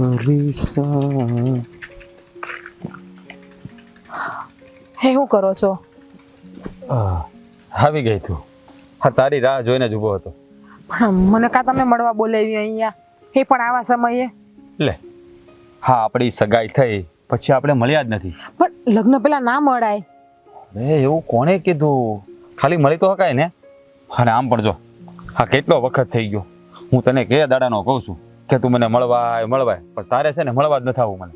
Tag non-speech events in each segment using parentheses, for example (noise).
સરીસા હે શું કરો છો? આવી ગઈ તું હા તારી રાહ જોઈને જ ઊભો હતો. પણ મને કા તમે મળવા બોલાવી અહીંયા? એ પણ આવા સમયે? લે હા આપણી સગાઈ થઈ પછી આપણે મળ્યા જ નથી. પણ લગ્ન પેલા ના મળાય. અરે એવું કોણે કીધું? ખાલી મળી તો હકાય ને? અને આમ પણ જો હા કેટલો વખત થઈ ગયો. હું તને કે દાડાનો કહું છું? કે તું મને મળવા મળવાય. પણ તારે છે ને મળવા જ નથી આવવું મને.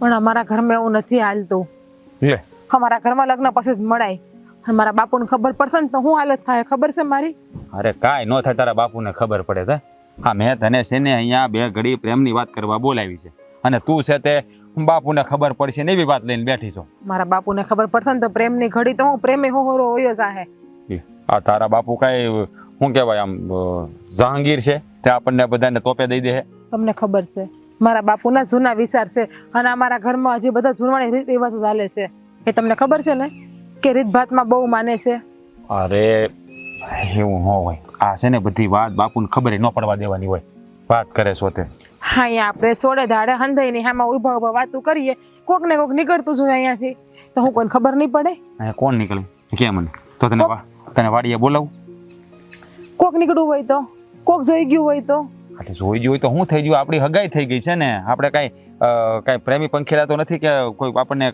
પણ અમારા ઘરમાં એવું નથી હાલતું. લે. અમારા ઘરમાં લગ્ન પછી જ મળાય. અને મારા બાપુને ખબર પડશે ને તો શું હાલત થાય ખબર છે મારી? અરે કાંઈ ન થાય તારા બાપુને ખબર પડે તે. હા મેં તને છે ને અહીંયા બે ઘડી પ્રેમની વાત કરવા બોલાવી છે. અને તું છે તે બાપુને ખબર પડશે ને એવી વાત લઈને બેઠી છો. મારા બાપુને ખબર પડશે ને તો પ્રેમની ઘડી તો હું પ્રેમે હોરો હોયો જાહે. આ તારા બાપુ કાંઈ શું કહેવાય આમ જહાંગીર છે? તે આપણને બધાને તોપે દઈ દે તમને ખબર છે. મારા બાપુના જૂના વિચાર છે અને અમારા ઘરમાં હજી બધા જૂનવાણી રીત રિવાજ ચાલે છે. એ તમને ખબર છે ને? કે રીતભાતમાં બહુ માને છે. અરે એવું ન હોય. આ છે ને બધી વાત બાપુને ખબર ન પડવા દેવાની હોય. વાત કરે છો તે. હા અહીંયા આપણે સોડે ધાડે નહીં હામાં ઊભા ઊભા વાતો કરીએ. કોક ને કોક નીકળતું છું અહીંયાથી. તો હું કોઈને ખબર નહીં પડે? અહીંયા કોણ નીકળે? કે મને? તો તને તને વાડીએ બોલાવું? કોક નીકળવું હોય તો? કોક જોઈ ગયું હોય તો? એટલે જોઈ ગયું હોય તો શું થઈ ગયું? આપણી હગાઈ થઈ ગઈ છે ને. આપણે કાંઈ કાંઈ પ્રેમી પંખેડા તો નથી કે કોઈ આપણને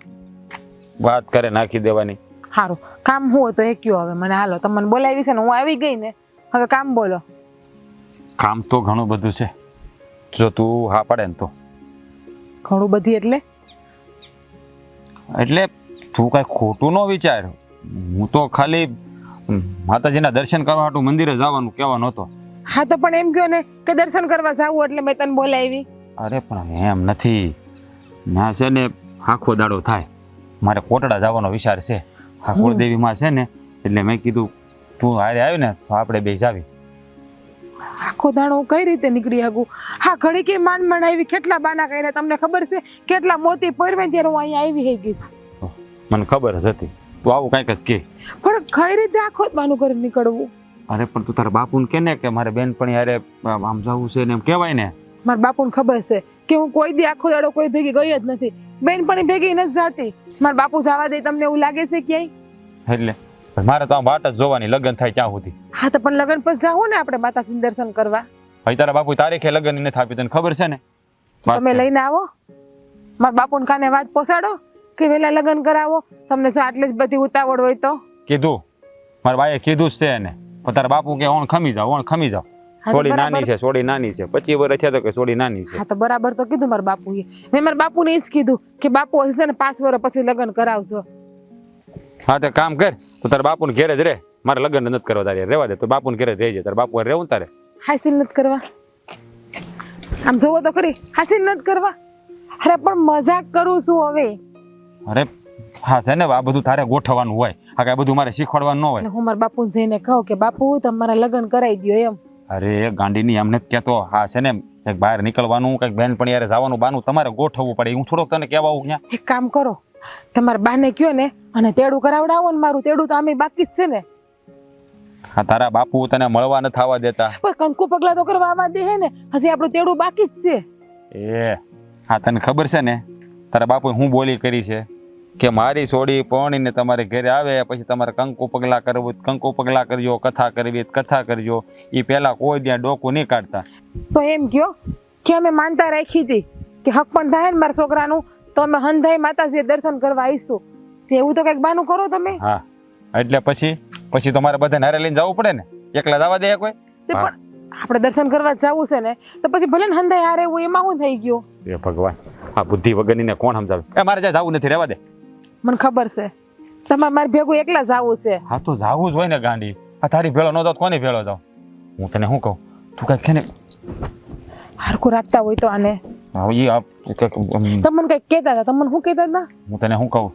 વાત કરે નાખી દેવાની? સારું કામ હું તો એ કયો હવે? મને હાલો તમને બોલાવી છે ને હું આવી ગઈ ને. હવે કામ બોલો. કામ તો ઘણું બધું છે. જો તું હા પાડે ને તો. ઘણું બધી એટલે? એટલે તું કાંઈ ખોટું ન વિચાર. હું તો ખાલી માતાજીના દર્શન કરવા હાટુ મંદિરે જવાનું કહેવાનો હતો. હા તો પણ એમ કહો ને કે દર્શન કરવા જાવું એટલે મેં તને બોલાવી. અરે પણ એમ નથી. ના છે ને આખો દાડો થાય. મારે કોટડા જવાનો વિચાર છે. આ કુળદેવીમાં છે ને એટલે મેં કીધું તું હારે આવ્યો ને તો આપણે બે જાવી. આખો દાણો કઈ રીતે નીકળી શકું હા ઘડી કે માન માન આવી કેટલા બાના કર્યા? તમને ખબર છે? કેટલા મોતી પરવે ત્યારે હું અહીંયા આવી હઈ ગઈશ મને ખબર જ હતી. તું આવું કાંઈક જ કે. પણ કઈ રીતે આખો બાનું કરી નીકળવું? અરે પણ તું તારા બાપુને કે ને કે મારે બેનપણી હારે આમ જવું છે ને એમ કહેવાય ને? મારા બાપુને ખબર છે કે હું કોઈ દી આખો દાડો કોઈ ભેગી ગઈ જ નથી. બેનપણી ભેગી નથી જાતી. મારા બાપુ જવા દે તમને એવું લાગે છે ક્યાંય? એટલે? મારે તો આમ વાટ જ જોવાની લગ્ન થાય ત્યાં સુધી. હા તો પણ લગ્ન પછી જાવ ને આપણે માતાજીનું દર્શન કરવા. ભાઈ તારા બાપુ તારીખે લગ્ન નથી આપી તને ખબર છે ને? તમે લઈને આવો. મારા બાપુને કાને વાત પહોંચાડો કે વેલા લગ્ન કરાવો. તમને જો આટલી જ બધી ઉતાવળ હોય તો. કીધું. મારા બાએ કીધું જ છે એને. તારા બાપુ કે ઓણ ખમી જાવ ઓણ ખમી જાવ. સોડી નાની છે સોડી નાની છે. પચી વર્ષ થયા તો કે સોડી નાની છે. હા તો બરાબર તો કીધું મારા બાપુએ. મેં મારા બાપુને એ જ કીધું કે બાપુ હશે ને પાંચ વર્ષ પછી લગ્ન કરાવજો. હા તે કામ કર. તું તારા બાપુને ઘેરે જ રે. મારે લગ્ન નથી કરવા તારે. રહેવા દે. તો બાપુને ઘેરે જ રહેજે. તારા બાપુ રહેવું તારે? હાસિલ નથી કરવા. આમ જોવો તો ખરી. હાસિલ નથી કરવા. અરે પણ મજાક કરું છું હવે. અરે હા છે ને? આ બધું તારે ગોઠવવાનું હોય. આ કાંઈ બધું મારે શીખવાડવાનું ન હોય. હું મારા બાપુ જઈને કહું કે બાપુ તમારા લગ્ન કરાવી દો એમ. અરે ગાંડીની એમને નથી કહેતો. હા છે ને? કંઈક બહાર નીકળવાનું કંઈક બેનપણી યારે જવાનું બાનું તમારે ગોઠવવું પડે. હું થોડોક તને કહેવા આવું ત્યાં એક કામ કરો. તમારા બાને કયો ને અને તેડું કરાવડાવો ને મારું. તેડું તો અમે બાકી જ છે ને. હા તારા બાપુ તને મળવા નથી આવવા દેતા. પણ કંકુ પગલા તો કરવા આવવા દે હે ને. હજી આપણું તેડું બાકી જ છે. એ હા તને ખબર છે ને? તારા બાપુએ હું બોલી કરી છે? કે મારી સોડી પરણીને તમારે ઘરે આવે પછી તમારે કંકુ પગલા કરવું કંકુ પગલા કરજો કથા કરવી કથા કરજો. એ પહેલા કોઈ ત્યાં ડોકું નહીં કાઢતા. તો એમ કયો કે અમે માનતા રાખી હતી કે હક પણ થાય ને મારા છોકરાનું તો અમે હંધાઈ માતાજીએ દર્શન કરવા આવીશું. તે એવું તો કંઈક બાનું કરો તમે. હા. એટલે પછી પછી તમારે મારે બધાને હારે લઈને જવું પડે ને? એકલા જવા દે કોઈ? તે પણ આપણે દર્શન કરવા જવું છે ને તો પછી ભલે ને હંધાઈ હારે એવું એમાં શું થઈ ગયો? એ ભગવાન આ બુદ્ધિ વગરની ને કોણ સમજાવે? એ મારે જાય જવું નથી રહેવા દે. મને ખબર છે. તમારે મારે ભેગું એકલા જવું છે. હા તો જાવું જ હોય ને ગાંડી. આ તારી ભેળો ન જાવ કોની ભેળો જાવ હું તને શું કહું? તું કંઈક છે ને હારકું રાખતા હોય તો આને. હા, ઈ આ તમને કંઈક કહેતા હતા. તમને શું કહેતા હતા? હું તને શું કહું?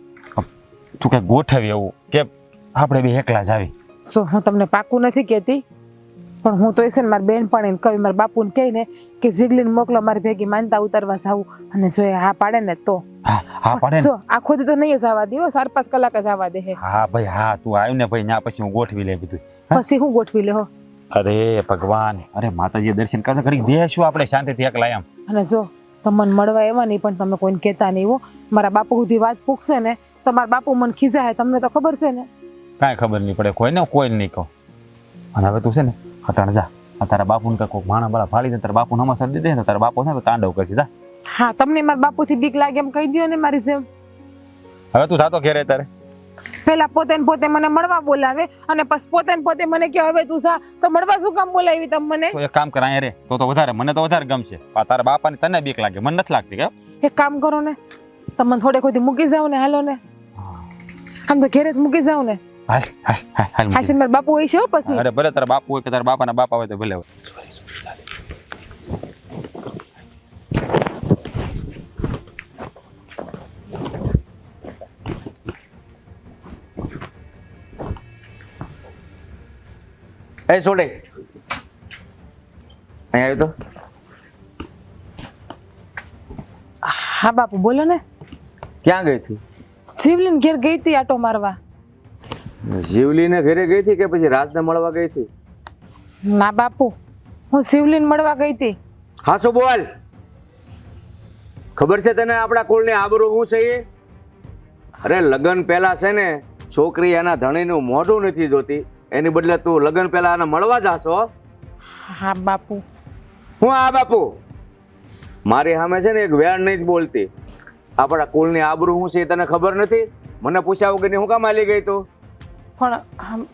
તું કંઈક ગોઠવી એવું કે આપણે બે એકલા જ આવી. સો હું તમને પાકું નથી કહેતી? પણ હું તો એ છે ને મારી એને કહી મારા બાપુને કહીને કે જીગલીને મોકલો મારી ભેગી માનતા ઉતારવા જાવું અને જો એ હા પાડે ને તો. હા પાડે જો આખો દી તો નહીં જવા દે હો, ચાર પાંચ કલાક જ આવવા દે હે. હા ભાઈ હા તું આવ્યું ને ભાઈ ત્યાં પછી હું ગોઠવી લે બધું. પછી હું ગોઠવી લેહો અરે ભગવાન અરે માતાજી દર્શન કરતા કરી બેસું આપણે શાંતિથી એકલા એમ. અને જો તમને મળવા એવા નહીં પણ તમે કોઈને કહેતા નહીં હો. મારા બાપુ સુધી વાત પૂછશે ને તમારા બાપુ મને ખીજાય તમને તો ખબર છે ને. કાંઈ ખબર નહીં પડે કોઈને કોઈ નહીં કહો. અને હવે તું છે ને હટાણ જા. આ તારા બાપુને કાંઈ કોઈક માણા બાળા દે તારા બાપુ નમસ્કાર દે દીધે ને તારા બાપુ છે ને તાંડવ કરશે. જા. હા તમને મારા બાપુથી બીક લાગે એમ કહી દો ને મારી જેમ. હવે તું જાતો ઘેરે તારે? પેલા પોતે પોતે મને મળવા બોલાવે અને પછી પોતે પોતે મને કે હવે તું સા તો મળવા શું કામ બોલાવી તમ મને? એક કામ કર અહીંયા રે. તો તો વધારે મને તો વધારે ગમશે. આ તારા બાપાને તને બીક લાગે મને નથી લાગતી કે એક કામ કરો ને. તમને થોડે કોઈ મૂકી જાવ ને હાલો ને. આમ તો ઘેરે જ મૂકી જાવ ને. હાલ હાલ હાલ હાલ મારા બાપુ હોય છે પછી. અરે ભલે તારા બાપુ હોય કે તારા બાપાના બાપા હોય તો ભલે હોય. એ છોડે. અહીં આવ્યો તો. હા બાપુ બોલો ને. ક્યાં ગઈ હતી જીવલીન ઘેર ગઈ હતી આટો મારવા. જીવલીને ઘરે ગઈ હતી કે પછી રાજને મળવા ગઈ હતી? ના બાપુ હું શિવલીન મળવા ગઈ હતી. હા શું બોલ? ખબર છે તને આપણા કુળની આબરૂ શું છે એ? અરે લગ્ન પહેલા છે ને છોકરી એના ધણીનું મોઢું નથી જોતી. એની બદલે તું લગ્ન પહેલા એને મળવા જાશો હા. બાપુ. હું આ બાપુ? મારી સામે છે ને એક વેણ નહીં જ બોલતી. આપણા કુળની આબરૂ શું છે એ તને ખબર નથી? મને પૂછ્યા વગરની હું કામ આલી ગઈ તું? પણ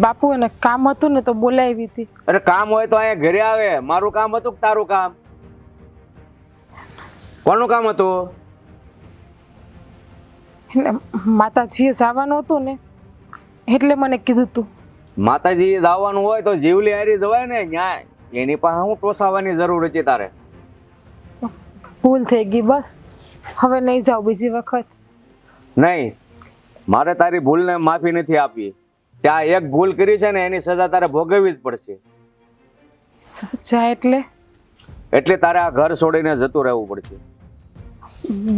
બાપુ એને કામ હતું ને તો બોલાવી હતી. અરે કામ હોય તો અહીંયા ઘરે આવે. મારું કામ હતું કે તારું કામ? કોનું કામ હતું? એટલે માતાજીએ જવાનું હતું ને એટલે મને કીધું તું. માતાજી જવાનું હોય તો જીવલી હારી જવાય ને ન્યાય. એની પાસે હું ટોસાવાની જરૂર હતી તારે. ભૂલ થઈ ગઈ બસ. હવે નહીં જાઉં બીજી વખત. નહીં. મારે તારી ભૂલને માફી નથી આપી ત્યાં એક ભૂલ કરી છે ને એની સજા તારે ભોગવવી જ પડશે. સજા એટલે? એટલે તારે આ ઘર છોડીને જતું રહેવું પડશે.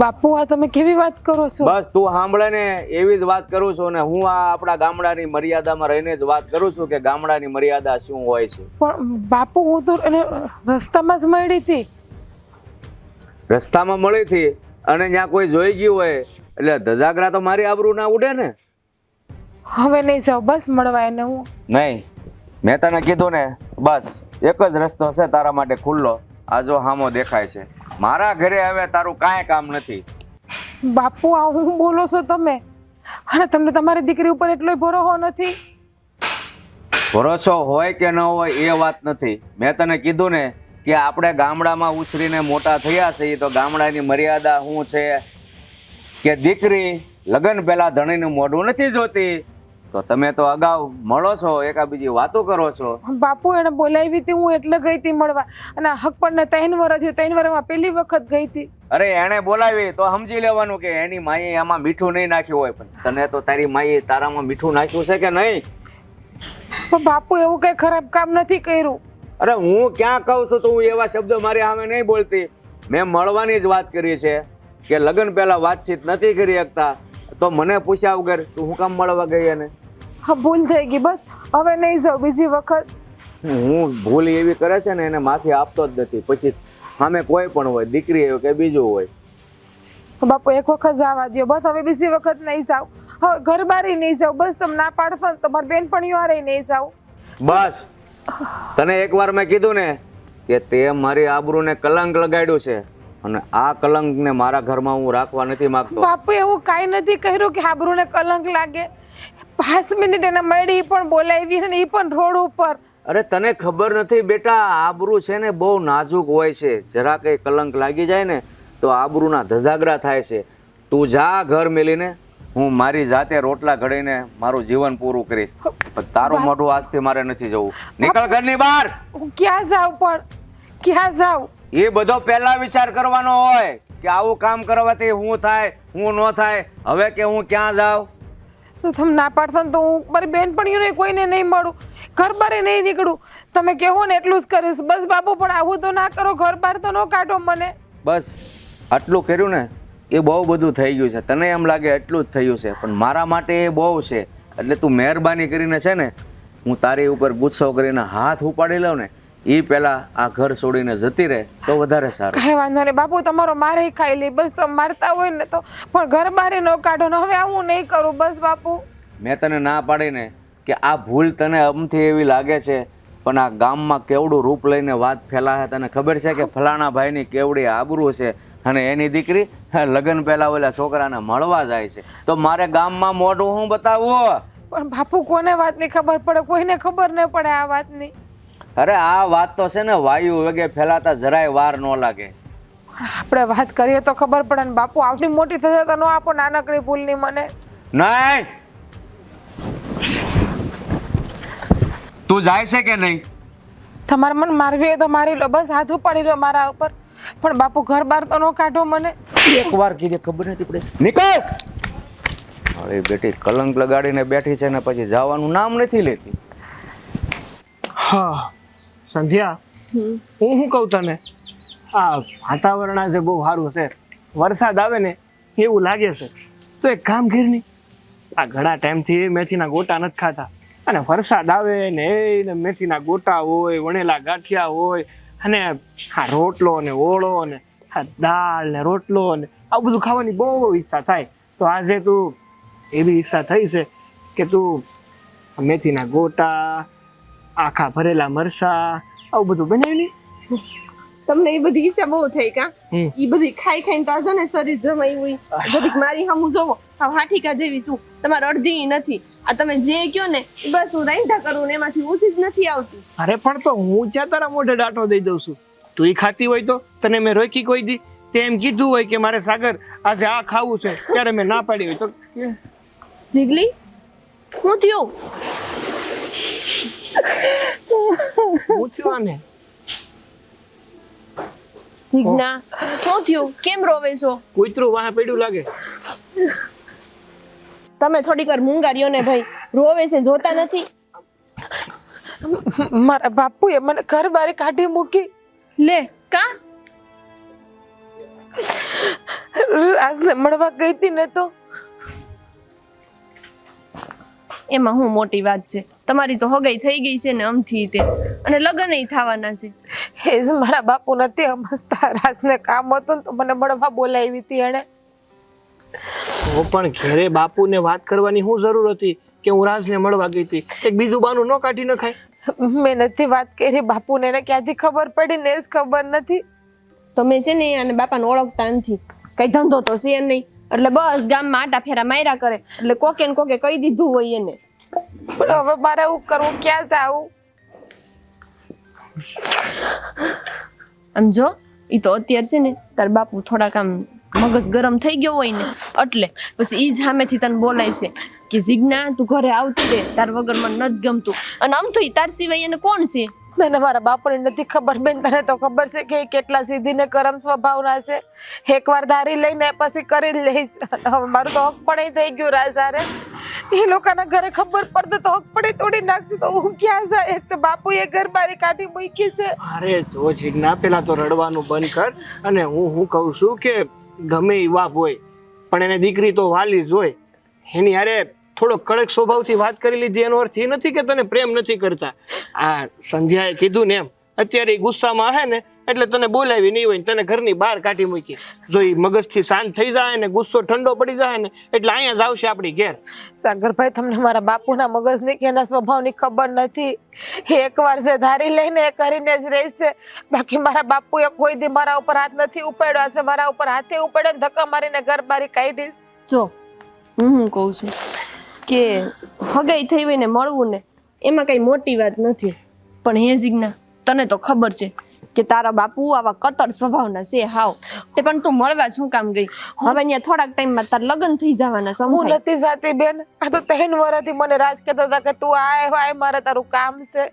બાપુ આ તમે કેવી વાત કરો છો? બસ તું સાંભળે ને એવી જ વાત કરું છું ને હું આ આપણા ગામડાની મર્યાદામાં રહીને જ વાત કરું છું કે ગામડાની મર્યાદા શું હોય છે. પણ બાપુ હું તો એને રસ્તામાં જ મળી હતી. રસ્તામાં મળી હતી? અને ત્યાં કોઈ જોઈ ગયું હોય એટલે ધજાગરા તો મારી આબરૂ ના ઉડે ને. હવે નહીં જાઉં બસ મળવા એને હું. નહીં. મેં તને કીધું ને બસ એક જ રસ્તો છે તારા માટે ખુલ્લો. આ જો હામો દેખાય છે. મારા ઘરે હવે તારું કાંઈ કામ નથી. બાપુ આ હું બોલો છો તમે? અને તમને તમારી દીકરી ઉપર એટલો ભરોસો નથી? ભરોસો હોય કે ન હોય એ વાત નથી. મેં તને કીધું ને કે આપણે ગામડામાં ઉછરીને મોટા થયા છીએ તો ગામડાની મર્યાદા શું છે? કે દીકરી લગ્ન પહેલા ધણીનું મોઢું નથી જોતી? તો તમે તો અગાઉ મળો છો એકાબીજી વાતો કરો છો. બાપુ એને બોલાવી હતી હું એટલે ગઈ હતી મળવા. અને હક પણ ત્રણ વર્ષ ત્રણ વર્ષમાં પહેલી વખત ગઈ હતી. અરે એણે બોલાવી તો સમજી લેવાનું કે એની માએ આમાં મીઠું નહીં નાખ્યું હોય. પણ તને તો તારી માએ તારામાં મીઠું નાખ્યું છે કે નહીં? પણ બાપુ એવું કઈ ખરાબ કામ નથી કર્યું. અરે હું ક્યાં કહું છું તો હું એવા શબ્દો મારી સામે નહીં બોલતી? મેં મળવાની જ વાત કરી છે કે લગ્ન પહેલાં વાતચીત નથી કરી શકતા. તો મને પૂછ્યા વગર તું હું કામ મળવા ગઈ એને? હા ભૂલ થઈ ગઈ બસ. હવે નહીં જાઉં બીજી વખત. હું ભૂલ એવી કરે છે ને એને માફી આપતો જ નથી. પછી સામે કોઈ પણ હોય દીકરી હોય કે બીજું હોય. બાપુ એક વખત જવા દો બસ હવે બીજી વખત નહીં જાઉં. હવે ઘર બારી નહીં જાઉં. બસ તમે ના પાડશો તમારી બેનપણીઓ હારે નહીં જાઉં. બસ. તને એકવાર મેં કીધું ને કે તે મારી આબરૂને કલંક લગાડ્યું છે અને આ કલંકને મારા ઘરમાં હું રાખવા નથી માંગતો. બાપુ એવું કાંઈ નથી કર્યું કે આબરૂને કલંક લાગે. પાંચ મિનિટ એને મળી પણ બોલાવી ને એ પણ રોડ ઉપર. અરે તને ખબર નથી બેટા આબરૂ છે ને બહુ નાજુક હોય છે. જરા કઈ કલંક લાગી જાય ને તો આબરૂના ધજાગરા થાય છે. તું જા ઘર મેલીને. હું મારી જાતે રોટલા ઘડીને મારું જીવન પૂરું કરીશ. પણ તારું મોઢું આજથી મારે નથી જવું. નીકળ ઘરની બહાર. હું ક્યાં જાઉં પણ? ક્યાં જાઉં? એ બધો પહેલા વિચાર કરવાનો હોય કે આવું કામ કરવાથી હું થાય હું ન થાય. હવે કે હું ક્યાં જાઉં? તો તમે ના પાડશો તો હું મારી બહેનપણીઓને કોઈને નહીં મળું. ઘર બારે નહીં નીકળું. તમે કહેવો ને એટલું જ કરીશ. બસ બાપુ પણ આવું તો ના કરો. ઘર બહાર તો ન કાઢો મને. બસ આટલું કર્યું ને એ બહુ બધું થઈ ગયું છે. તને એમ લાગે એટલું જ થયું છે પણ મારા માટે એ બહુ છે. એટલે તું મહેરબાની કરીને છે ને હું તારી ઉપર ગુસ્સો કરીને હાથ ઉપાડી લઉં ને એ પહેલાં આ ઘર છોડીને જતી રહે તો વધારે સારું. કાંઈ વાંધો નહીં બાપુ તમારો મારે ખાઈ લે બસ તમે મારતા હોય ને તો પણ ઘર બારે ન કાઢો ને હવે આવું નહીં કરું બસ બાપુ. મેં તને ના પાડીને કે આ ભૂલ તને અમથી એવી લાગે છે પણ આ ગામમાં કેવડું રૂપ લઈને વાત ફેલાશે તને ખબર છે કે ફલાણા ભાઈની કેવડી આબરૂ છે? અને એની દીકરી લગ્ન પહેલા ઓલા છોકરાને મળવા જાય છે. તો મારે ગામમાં મોઢું હું બતાવવું પણ બાપુ કોને વાતની ખબર પડે? કોઈને ખબર ન પડે આ વાતની. અરે આ વાત તો છે ને વાયુ વેગે ફેલાતા જરાય વાર ન લાગે. આપણે વાત કરીએ તો ખબર પડે ને બાપુ આવડી મોટી થશે તો ન આપો નાનકડી ભૂલની મને. નહીં! તું જાય છે કે નહીં? તમારે મને મારવી હોય તો મારી લો બસ હાથ ઉપાડી લો મારા ઉપર. પણ બાપુ ઘર બહાર તો ન કાઢો મને. એક વાર કીધે ખબર નથી પડે. નીકળ અરે બેટી કલંક લગાડીને બેઠી છે ને પછી જવાનું નામ નથી લેતી. હા સંધ્યા હું શું કહું તને? આ વાતાવરણ આજે બહુ સારું છે વરસાદ આવે ને એવું લાગે છે. તો એક કામ ઘેરની આ ઘણા ટાઈમથી મેથીના ગોટા નથી ખાતા. અને વરસાદ આવે ને એ મેથીના ગોટા હોય વણેલા ગાંઠિયા હોય અને હા રોટલો ને ઓળો ને હા દાળ ને રોટલો ને આવું બધું ખાવાની બહુ ઈચ્છા થાય. તો આજે તું એવી ઈચ્છા થઈ છે કે તું મેથીના ગોટા આખા ભરેલા મરસા આવું બધું બનાવી તમને એ બધી ઈચ્છા બહુ થઈ કા. એ બધી ખાઈ ખાઈને તાજો ને શરીર જમાઈ હોય (sighs) જરીક મારી હમું જોવો હા હાઠીકા જેવી શું તમારે અડધી નથી. આ તમે જે કયો ને એ બસ હું રાઈંઢા કરું ને એમાંથી ઊંચી જ નથી આવતી. અરે પણ તો હું ઊંચા તારા મોઢે ડાટો દઈ દઉં છું. તું એ ખાતી હોય તો તને મેં રોકી કોઈ દી. તે એમ કીધું હોય કે મારે સાગર આજે આ ખાવું છે ત્યારે મેં ના પાડી હોય તો. જીગલી હું થયું? હું થયું આને? જીજ્ઞા શું થયું? કેમ રોવે છો? કૂતરું વાહ પડ્યું લાગે. તમે થોડીક વાર મૂંગાર્યો ને ભાઈ રોવે છે જોતા નથી? મારા બાપુએ મને ઘર બારે કાઢી મૂકી. લે કા? રાજને મળવા ગઈ હતી ને તો. એમાં હું મોટી વાત છે. તમારી તો હગાઈ થઈ ગઈ છે ને અમથી તે. અને લગ્ન થવાના છે. એ જ મારા બાપુ નથી અમસ્તા રાજને કામ હતું ને તો મને મળવા બોલાવી હતી એણે. તો પણ ઘેરે બાપુને વાત કરવાની શું જરૂર હતી કે હું રાજને મળવા ગઈ હતી. એક બીજું બાનું ન કાઢી નખાય. મેં નથી વાત કરી બાપુને એને ક્યાંથી ખબર પડી ને એ જ ખબર નથી. તમે છે ને અને બાપાને ઓળખતા નથી. કઈ ધંધો તો છે નહીં. એટલે બસ ગામમાં આટા ફેરા માર્યા કરે. એટલે કોકે ને કોકે કહી દીધું હોય એને. પણ હવે મારે એવું કરવું ક્યાં જાવું? આમ જો એ તો અત્યારે છે ને તાર બાપુ થોડાક આમ મગજ ગરમ થઈ ગયો હોય ને એટલે પછી ઈ જ સામેથી તને બોલાય છે કે જીજ્ઞા તું ઘરે આવતી રે તાર વગર મને નથી ગમતું. અને આમ તો તાર સિવાય એને કોણ છે? મને મારા બાપુને નથી ખબર બેન તને તો ખબર છે કે કેટલા સીધી ને કરમ સ્વભાવના છે. એકવાર ધારી લઈને પછી કરી જ લઈશ. મારું તો હક પણ થઈ ગયું રાજારે એ લોકોના ઘરે ખબર પડતો તો હક પડે તોડી નાખશે. તો હું ક્યાં જાય? એક તો બાપુએ ઘર બારી કાઢી મૂકી છે. અરે જો જીજ્ઞા પેલા તો રડવાનું બંધ કર અને હું હું કહું છું કે ગમે એ બાપ હોય, પણ એને દીકરી તો વાલી જ હોય. એની હારે થોડો કડક સ્વભાવથી વાત કરી લીધી, એનો અર્થ એ નથી કે તને પ્રેમ નથી કરતા. આ સંધ્યાએ કીધું ને એમ, અત્યારે એ ગુસ્સામાં હે ને એટલે તને બોલાવી નહીં હોય તને ઘરની બહાર કાઢી મૂકી. જો એ મગજથી શાંત થઈ જાય ને ગુસ્સો ઠંડો પડી જાય ને એટલે અહીંયા જ આવશે આપણી ઘેર. સાગરભાઈ તમને મારા બાપુના મગજની કે એના સ્વભાવની ખબર નથી. એ એકવાર જે ધારી લઈને એ કરીને જ રહેશે. બાકી મારા બાપુએ કોઈ દી મારા ઉપર હાથ નથી ઉપાડ્યો. હશે મારા ઉપર હાથે ઉપાડે ને ધક્કા મારીને ઘર બારી કાઢી. જો હું હું કહું છું કે હગાઈ થઈ હોય ને મળવું ને એમાં કઈ મોટી વાત નથી. પણ હે જીજ્ઞા તને તો ખબર છે કે તારા બાપુ આવા કતર સ્વભાવના છે હાવ. તે પણ તું મળવા શું કામ ગઈ? હવે અહીંયા થોડાક ટાઈમમાં તાર લગ્ન થઈ જવાના હું સમજાય? નથી જાતી બેન. આ તો ત્રણ વર્ષથી મને રાજ કહેતા હતા કે તું આય આય મારે તારું કામ છે.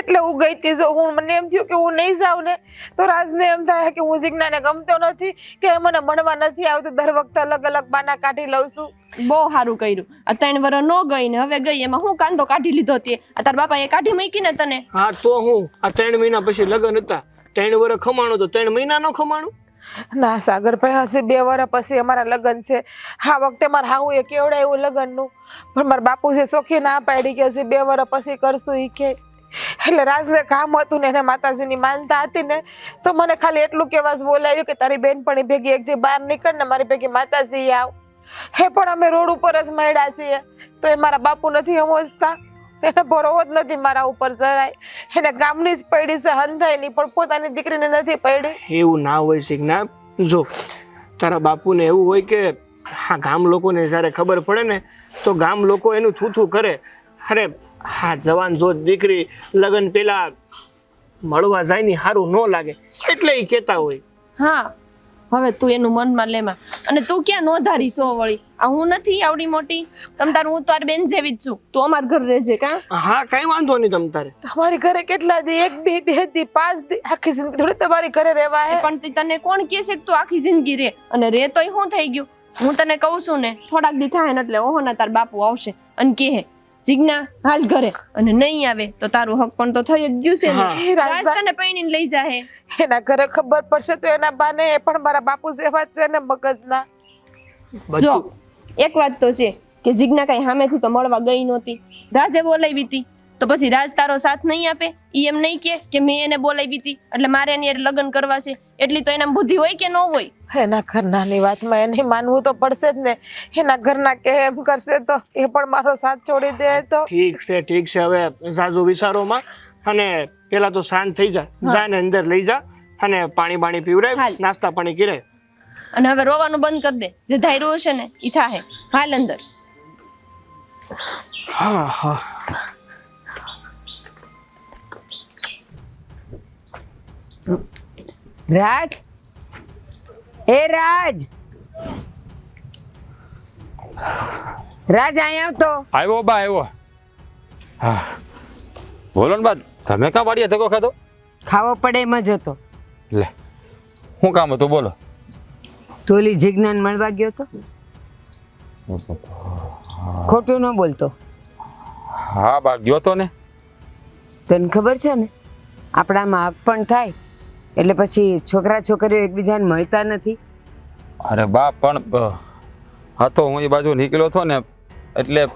એટલે હું ગઈ તી જો હું મને એમ થયું કે હું નહીં જાઉં ને તો રાજને એમ થાય કે હું જીજ્ઞાને ગમતો નથી કે મને મળવા નથી આવતું દર વખતે અલગ અલગ બાના કાઢી લઉં છું. બહુ સારું કર્યું. આ ત્રણ વર ન ગઈ ને હવે ગઈ એમાં હું કાંદો કાઢી લીધો તે? આ તાર એ કાઢી મૂકી ને તને? હા તો હું. આ ત્રણ મહિના પછી લગ્ન હતા. ત્રણ વર્ષ ખમાણું તો ત્રણ મહિના નો ખમાણું? ના, સાગરભાઈ, હજી બે વર્ષ પછી અમારા લગ્ન છે. આ વખતે મારે હાવું એ કેવડાયું લગ્નનું. પણ મારા જે સોખી ના પાડી કે હજી બે વર્ષ પછી કરશું ઈ કે. એટલે રાજને કામ હતું ને, એને માતાજીની માનતા હતી ને, તો મને ખાલી એટલું કહેવા જ બોલાવ્યું કે તારી બેનપણી ભેગી એકથી બહાર નીકળ ને, મારી ભેગી માતાજી આવ. હે, પણ અમે રોડ ઉપર જ મળ્યા છીએ. તો એ મારા બાપુ નથી સમજતા. એને ભરોવો જ નથી મારા ઉપર જરાય. એને ગામની જ પડી છે હંધાઈની પણ પોતાની દીકરીને નથી પૈડી. એવું ના હોય શીખના જો તારા બાપુને એવું હોય કે હા ગામ લોકોને જ્યારે ખબર પડે ને તો ગામ લોકો એનું થૂથું કરે. અરે હા જવાન જો દીકરી લગ્ન પેલા મળવા જાય ને સારું ન લાગે. એટલે એ કહેતા હોય. હા હવે તું એનું મનમાં લેમાં અને તું ક્યાં નોંધારી સો વળી? આ હું નથી આવડી મોટી. તમ તાર હું તાર બેન જેવી જ છું. તું અમાર ઘર રહેજે કા? હા કઈ વાંધો નહીં તમ તારે. તમારી ઘરે કેટલા દી? એક બે બે દી પાંચ દી? આખી જિંદગી થોડી તમારી ઘરે રહેવા હે. પણ તને કોણ કહે છે કે તું આખી જિંદગી રે અને રે તોય શું થઈ ગયું. હું તને કહું છું ને થોડાક દી થાય ને એટલે ઓહો ના તાર બાપુ આવશે અને કહે. જીજ્ઞા હાલ ઘરે. અને નહીં આવે તો તારું હક પણ તો થઈ જ ગયું છે. ને. રાજ તને પૈણીને લઈ જાહે. એના ઘરે ખબર પડશે તો એના બાને એ પણ મારા બાપુ જેવા છે ને મગજના. જો એક વાત તો છે કે જીજ્ઞા કઈ સામેથી તો મળવા ગઈ નહોતી. રાજે બોલાવી હતી તો પછી રાજ તારો સાથ નહીં આપે? એ એમ નહીં કે કે મેં એને બોલાવી હતી. એટલે મારે એની લગ્ન કરવા છે. એટલી તો એના બુદ્ધિ હોય કે ન હોય? એના ઘરનાની વાતમાં એને માનવું તો પડશે જ ને. એના ઘરના કે એમ કરશે તો એ પણ મારો સાથ છોડી દે તો. ઠીક છે ઠીક છે. હવે ઝાઝુ વિચારોમાં. અને પેલા તો શાંત થઈ જા. જાને અંદર લઈ જા અને પાણી બાણી પીવડાય હાલ. નાસ્તા પાણી કરે. અને હવે રોવાનું બંધ કરી દે. જે ધાર્યું હશે ને ઈ થાહે. હાલ અંદર. હા હા. રાજ? એ રાજ! રાજ અહીંયા આવતો. આવ્યો બા આવ્યો. હા. બોલો ને બા તમે કા વાડીએ ધક્કો ખાધો? ખાવો પડે એમ જ હતો. લે શું કામ હતું? બોલો. તોલી જીજ્ઞાન મળવા ગયો તો? ખોટું ન બોલતો. હા બા ગયો તો ને. તને ખબર છે ને? આપણામાં હક પણ થાય. એટલે પછી છોકરા છોકરીઓ એકબીજાને મળતા નથી? અરે બા પણ હા તો હું એ બાજુ નીકળ્યો હતો ને એટલે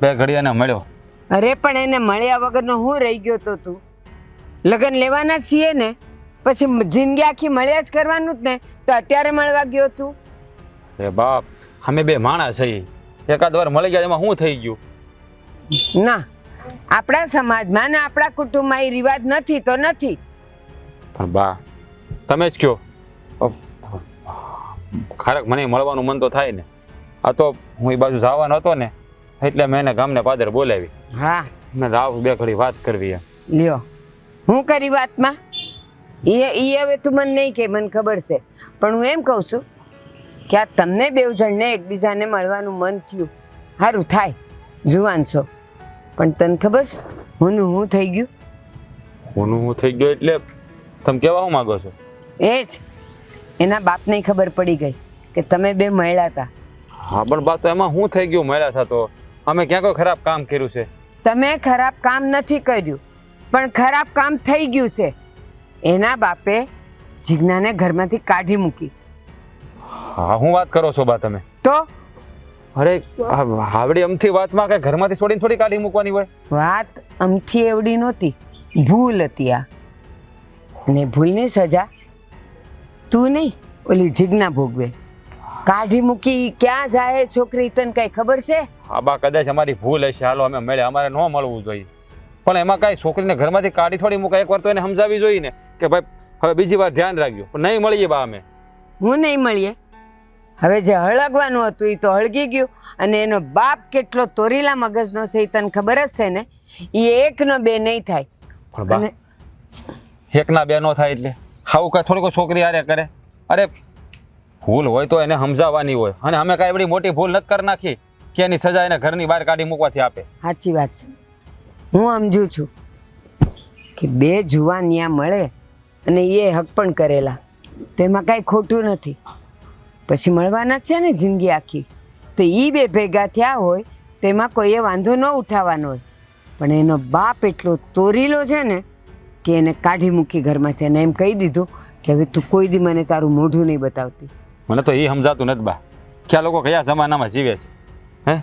બે ઘડિયાને મળ્યો. અરે પણ એને મળ્યા વગરનો હું રહી ગયો તો તું? લગ્ન લેવાના છીએ ને પછી જિંદગી આખી મળ્યા જ કરવાનું જ ને તો અત્યારે મળવા ગયો તું? અરે બાપ અમે બે માણસ છીએ. એકાદ વાર મળી ગયા એમાં શું થઈ ગયું? ના આપણા સમાજમાં ને આપણા કુટુંબમાં એ રિવાજ નથી તો નથી. પણ બા તમે જ કયો. અ, ખરેખ મને મળવાનું મન તો થાય ને. આ તો હું એ બાજુ જવાનો હતો ને એટલે મેં એને ગામને પાદર બોલાવી. હા. મેં રાવ બે ઘડી વાત કરવી એમ. લ્યો. હું કરી વાતમાં? એ એ હવે તું મને નહીં કે મને ખબર છે. પણ હું એમ કહું છું કે આ તમને બેવ જણને એકબીજાને મળવાનું મન થયું. સારું થાય. જુવાન છો. પણ તને ખબર છે? હું હું થઈ ગયું? હું હું થઈ ગયો એટલે તમે કેવા હું માગો છો? એ જ એના બાપને ખબર પડી ગઈ કે તમે બે મહિલા હતા હા પણ બા તો એમાં શું થઈ ગયું મહિલા થતો અમે ક્યાં કોઈ ખરાબ કામ કર્યું છે? તમે ખરાબ કામ નથી કર્યું પણ ખરાબ કામ થઈ ગયું છે. એના બાપે જિજ્ઞાને ઘરમાંથી કાઢી મૂકી. હા હું વાત કરો છો બા તમે? તો? અરે હાવડી અમથી વાતમાં કે ઘરમાંથી છોડીને થોડી કાઢી મૂકવાની હોય? વાત અમથી એવડી નહોતી ભૂલ હતી આ. અને ભૂલની સજા? તું નહીં ઓલી જીજ્ઞા ભોગવે. કાઢી મૂકી ક્યાં જાય છોકરી તને કઈ ખબર છે? હા બા કદાચ અમારી ભૂલ હશે. હાલો અમે મળ્યા. અમારે ન મળવું જોઈએ. પણ એમાં કાંઈ છોકરીને ઘરમાંથી કાઢી થોડી મૂકાય. એકવાર તો એને સમજાવી જોઈએ ને કે ભાઈ હવે બીજી વાર ધ્યાન રાખજો. પણ નહીં મળીએ બા અમે. હું નહીં મળીએ? હવે જે હળગવાનું હતું એ તો હળગી ગયું અને એનો બાપ કેટલો તોરીલા મગજનો છે એ તને ખબર જ છે ને? એ એકનો બે નહીં થાય. પણ બા એકના બે નો થાય એટલે. આવું કાંઈ થોડીક છોકરી હારે કરે. અરે, ભૂલ હોય તો એને સમજાવવાની હોય. અને અમે કાંઈ એવડી મોટી ભૂલ નથી કરી નાખી કે એની સજા એને ઘરની બહાર કાઢી મૂકવાથી આપે. સાચી વાત છે. હું સમજુ છું કે બે જુવાન ત્યાં મળે અને એ હક પણ કરેલા. તેમાં કાંઈ ખોટું નથી. પછી મળવાના છે ને જિંદગી આખી. તો એ બે ભેગા થયા હોય તેમાં કોઈએ વાંધો ન ઉઠાવવાનો હોય. પણ એનો બાપ એટલો તોરીલો છે ને કે એને કાઢી મૂકી ઘરમાંથી અને એમ કહી દીધું કે હવે તું કોઈ દી મને તારું મોઢું નહીં બતાવતી. મને તો એ સમજાતું નથી બા. કે આ લોકો કયા જમાનામાં જીવે છે? હે?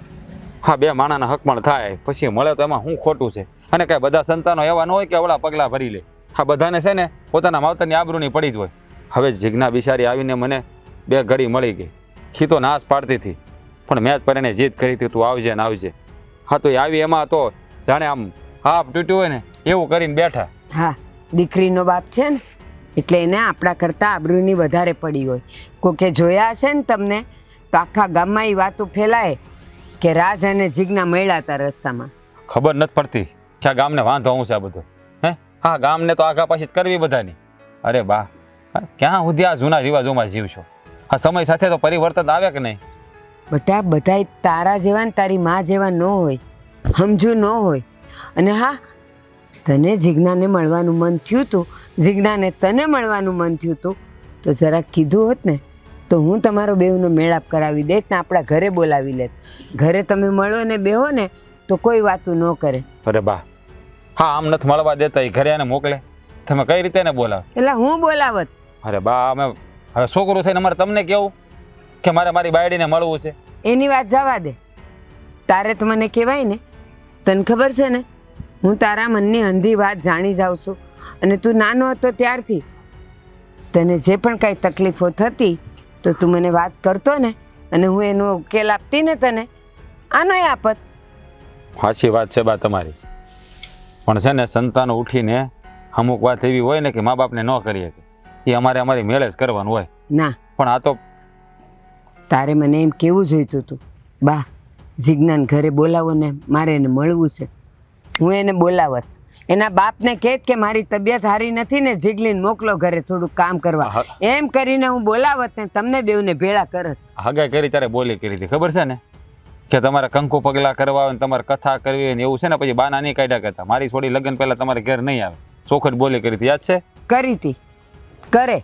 હા, બે માણાના હક પણ થાય, પછી મળે તો એમાં શું ખોટું છે? અને કાંઈ બધા સંતાનો એવા ન હોય કે અવળા પગલાં ભરી લે. હા, બધાને છે ને પોતાના માવતરની આબરૂની પડી જ હોય. હવે જીજ્ઞા બિચારી આવીને મને બે ઘડી મળી ગઈ. ખી તો નાશ પાડતી હતી. પણ મેં જ પરિણે જીદ કરી હતી, તું આવજે ને આવજે. હા, તો એ આવી એમાં તો જાણે આમ હાફ તૂટ્યું હોય ને, એવું કરીને બેઠા. હા દીકરીનો બાપ છે ને એટલે એને આપણા કરતાં આબરૂની વધારે પડી હોય. કોકે જોયા હશે ને તમને તો આખા ગામમાં એ વાતો ફેલાય કે રાજ અને જીજ્ઞા મળ્યા હતા રસ્તામાં. ખબર નથી પડતી કે આ ગામને વાંધો હું છે આ બધું. હે? હા ગામને તો આગા પાછી કરવી બધાની. અરે બા ક્યાં સુધી આ જૂના રિવાજોમાં જીવશો આ સમય સાથે તો પરિવર્તન આવે કે નહીં? બટા બધાય તારા જેવા ને તારી મા જેવા ન હોય. સમજુ ન હોય. અને હા તને જીજ્ઞાને મળવાનું મન થયું હતું જીજ્ઞાને તને મળવાનું મન થયું હતું તો જરાક કીધું હોત ને તો હું તમારો બેવનો મેળાપ કરાવી દેત ને આપણા ઘરે બોલાવી લેત. ઘરે તમે મળો ને બેહો ને તો કોઈ વાતું ન કરે. અરે બા હા આમ નથી મળવા દેતા એ ઘરે એને મોકલે. તમે કઈ રીતે એને બોલાવો? એટલે હું બોલાવત. અરે બા અમે હવે છોકરું થઈને અમારે તમને કેવું? કે મારે મારી બાયડીને મળવું છે? એની વાત જવા દે. તારે તો મને કહેવાય ને તને ખબર છે ને હું તારા મનની અંધી વાત જાણી જાઉં છું. અને તું નાનો હતો ત્યારથી. તને જે પણ કાંઈ તકલીફો થતી તો તું મને વાત કરતો ને અને હું એનો ઉકેલ આપતી ને તને. આનોય આપત. સાચી વાત છે બા તમારી. પણ છે ને સંતાનો ઉઠીને અમુક વાત એવી હોય ને કે મા બાપને ન કરી શકે. એ અમારે અમારી મેળે જ કરવાનું હોય. ના. પણ આ તો તારે મને એમ કેવું જોઈતું હતું બા જિજ્ઞાન ઘરે બોલાવો ને મારે એને મળવું છે. હું એને બોલાવત. એના બાપને કહેત કે મારી તબિયત સારી નથી ને જીગલીને મોકલો ઘરે થોડું કામ કરવા. એમ કરીને હું બોલાવત ને તમને બેવને ભેળા કરત. હગે કરી ત્યારે બોલી કરી હતી. ખબર છે ને? કે તમારે કંકુ પગલા કરવા હોય ને તમારે કથા કરવી હોય ને એવું છે ને પછી બાના નહીં કાઢ્યા કરતા. મારી છોડી લગ્ન પહેલા તમારે ઘર નહીં આવે. ચોખટ બોલી કરી હતી. યાદ છે? કરી હતી. કરે.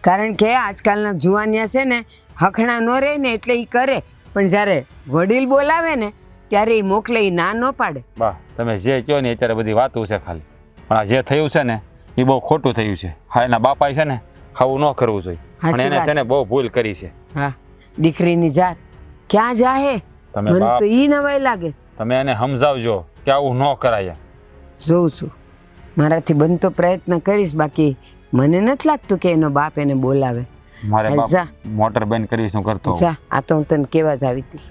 કારણ કે આજકાલના જુવાનિયા છે ને હખણા ન રહે ને એટલે એ કરે. પણ જ્યારે વડીલ બોલાવે ને ત્યારે એ મોકલે એ ના ન પાડે. બા તમે જે કહો ને અત્યારે બધી વાતો છે ખાલી. પણ આ જે થયું છે ને એ બહુ ખોટું થયું છે. હા એના બાપાએ છે ને આવું ન કરવું જોઈએ. પણ એને છે ને બહુ ભૂલ કરી છે. હા દીકરીની જાત ક્યાં જાહે? તમે મને બાપ તો ઈ નવાઈ લાગે તમે એને સમજાવજો કે આવું ન કરાય જોઉં છું. મારાથી બનતો પ્રયત્ન કરીશ બાકી મને નથી લાગતું કે એનો બાપ એને બોલાવે. મારે મોટર બંધ કરીશ શું કરતો આ તો હું તને કેવા જ આવી હતી.